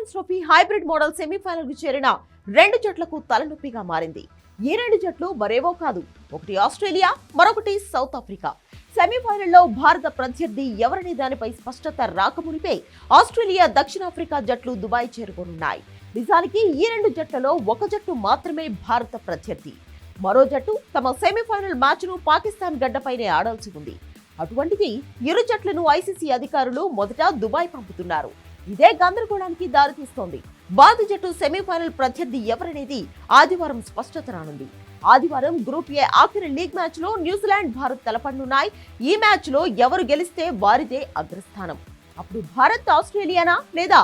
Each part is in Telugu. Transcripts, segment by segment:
ఛాంపియన్స్ ట్రోఫీ హైబ్రిడ్ మోడల్ సెమీఫైనల్కు చేరిన రెండు జట్లకు తలనొప్పిగా మారింది. ఈ రెండు జట్లు మరేవో కాదు. ఒకటి ఆస్ట్రేలియా మరొకటి సౌత్ ఆఫ్రికా. సెమీఫైనల్లో భారత ప్రత్యర్థి ఎవరనే దానిపై స్పష్టత రాకమునిపే ఆస్ట్రేలియా దక్షిణాఫ్రికా జట్లు దుబాయ్ చేరుకోనున్నాయి. నిజానికి ఈ రెండు జట్లలో ఒక జట్టు మాత్రమే భారత ప్రత్యర్థి. మరో జట్టు తమ సెమీఫైనల్ మ్యాచ్ను పాకిస్తాన్ గడ్డపైనే ఆడాల్సి ఉంది. అటువంటిది ఇరు జట్లను ఐసీసీ అధికారులు మొదట దుబాయ్ పంపుతున్నారు. ఇదే గందరగోళానికి దారితీస్తోంది. భారత జట్టు సెమీఫైనల్ ప్రత్యర్థి ఎవరనేది ఆదివారం స్పష్టత రానుంది. ఆదివారం గ్రూప్ ఏ ఆఖరి లీగ్ మ్యాచ్లో న్యూజిలాండ్ భారత్ తలపడనున్నాయి ఈ మ్యాచ్లో ఎవరు గెలిస్తే వారిదే అగ్రస్థానం. అప్పుడు భారత్ ఆస్ట్రేలియానా లేదా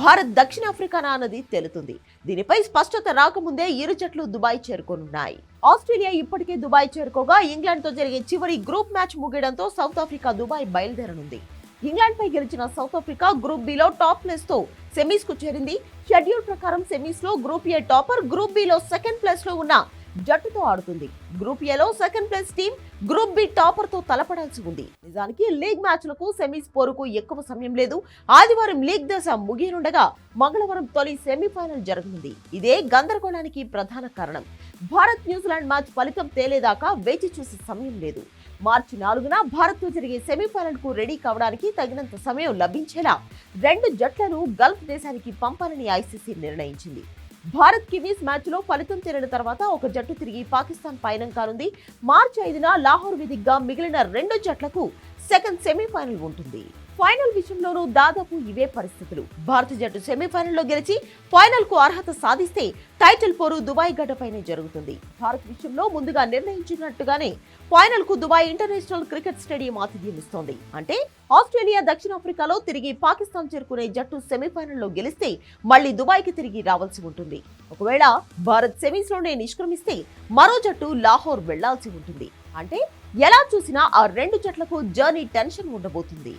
భారత్ దక్షిణాఫ్రికానా అన్నది తెలుతుంది. దీనిపై స్పష్టత రాకముందే ఇరు జట్లు దుబాయ్ చేరుకోనున్నాయి. ఆస్ట్రేలియా ఇప్పటికే దుబాయ్ చేరుకోగా ఇంగ్లాండ్తో జరిగే చివరి గ్రూప్ మ్యాచ్ ముగియడంతో సౌత్ ఆఫ్రికా దుబాయ్ బయలుదేరనుంది. ఇంగ్లాండ్పై గెలిచిన సౌత్ ఆఫ్రికా గ్రూప్ బిలో టాప్ ప్లేస్తో సెమీస్కు చేరింది. షెడ్యూల్ ప్రకారం సెమీస్లో గ్రూప్ ఏ టాపర్ గ్రూప్ బిలో సెకండ్ ప్లేస్లో ఉన్న జట్టుతో ఆడుతుంది. గ్రూప్ ఏలో second place team group B టాపర్తో తలపడాల్సి ఉంది. నిజానికి లీగ్ మ్యాచ్లకు సెమీస్ పోరుకు ఎక్కువ సమయం లేదు. ఆదివారం లీగ్ దశ ముగియనుండగా మంగళవారం తొలి సెమీఫైనల్ జరగనుంది. ఇదే గందరగోళానికి ప్రధాన కారణం. భారత్ న్యూజిలాండ్ మ్యాచ్ ఫలితం తేలేదాకా వేచి చూసే సమయం లేదు. మార్చి నాలుగున భారత్తో జరిగే సెమీఫైనల్కు రెడీ కావడానికి తగినంత సమయం లభించేలా రెండు జట్లను గల్ఫ్ దేశానికి పంపాలని ఐసీసీ నిర్ణయించింది. భారత్ కివీస్ మ్యాచ్లో ఫలితం తేలిన తర్వాత ఒక జట్టు తిరిగి పాకిస్తాన్ పయనం కానుంది. మార్చి ఐదున లాహోర్ వేదికగా మిగిలిన రెండు జట్లకు సెకండ్ సెమీఫైనల్ ఉంటుంది. ఫైనల్ విషయంలోనూ దాదాపు ఇవే పరిస్థితులు. భారత జట్టు సెమీఫైనల్లో గెలిచి ఫైనల్కు అర్హత సాధిస్తే టైటిల్ పోరు దుబాయ్ గడ్డపైనే జరుగుతుంది. భారత్ విషయంలో ముందుగా నిర్ణయించినట్టుగానే ఫైనల్కు దుబాయ్ ఇంటర్నేషనల్ క్రికెట్ స్టేడియం ఆతిథ్యం ఇస్తోంది అంటే ఆస్ట్రేలియా దక్షిణాఫ్రికాలో తిరిగి పాకిస్తాన్ చేరుకునే జట్టు సెమీఫైనల్లో గెలిస్తే మళ్ళీ దుబాయ్కి తిరిగి రావాల్సి ఉంటుంది. ఒకవేళ భారత్ సెమీస్లోనే నిష్క్రమిస్తే మరో జట్టు లాహోర్ వెళ్ళాల్సి ఉంటుంది. అంటే ఎలా చూసినా ఆ రెండు జట్లకు జర్నీ టెన్షన్ ఉండబోతుంది.